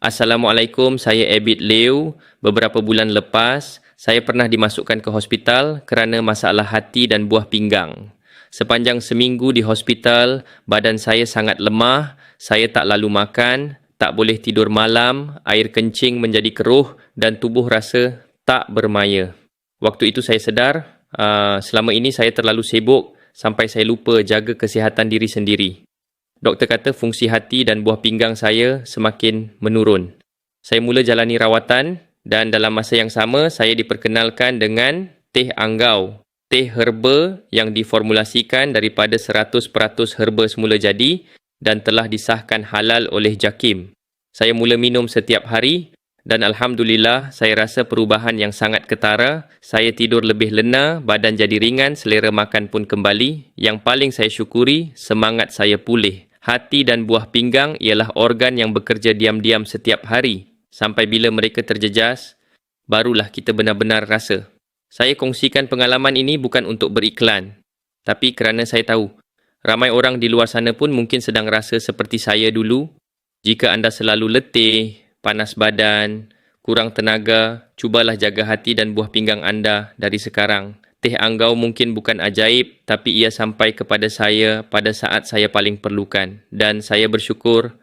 Assalamualaikum, saya Abid Liu. Beberapa bulan lepas, saya pernah dimasukkan ke hospital kerana masalah hati dan buah pinggang. Sepanjang seminggu di hospital, badan saya sangat lemah, saya tak lalu makan, tak boleh tidur malam, air kencing menjadi keruh dan tubuh rasa tak bermaya. Waktu itu saya sedar, uh, selama ini saya terlalu sibuk sampai saya lupa jaga kesihatan diri sendiri. Doktor kata fungsi hati dan buah pinggang saya semakin menurun. Saya mula jalani rawatan dan dalam masa yang sama saya diperkenalkan dengan teh anggau. Teh herba yang diformulasikan daripada 100% herba semula jadi dan telah disahkan halal oleh JAKIM. Saya mula minum setiap hari dan Alhamdulillah saya rasa perubahan yang sangat ketara. Saya tidur lebih lena, badan jadi ringan, selera makan pun kembali. Yang paling saya syukuri, semangat saya pulih. Hati dan buah pinggang ialah organ yang bekerja diam-diam setiap hari. Sampai bila mereka terjejas, barulah kita benar-benar rasa. Saya kongsikan pengalaman ini bukan untuk beriklan. Tapi kerana saya tahu, ramai orang di luar sana pun mungkin sedang rasa seperti saya dulu. Jika anda selalu letih, panas badan, kurang tenaga, cubalah jaga hati dan buah pinggang anda dari sekarang teh anggau mungkin bukan ajaib tapi ia sampai kepada saya pada saat saya paling perlukan. Dan saya bersyukur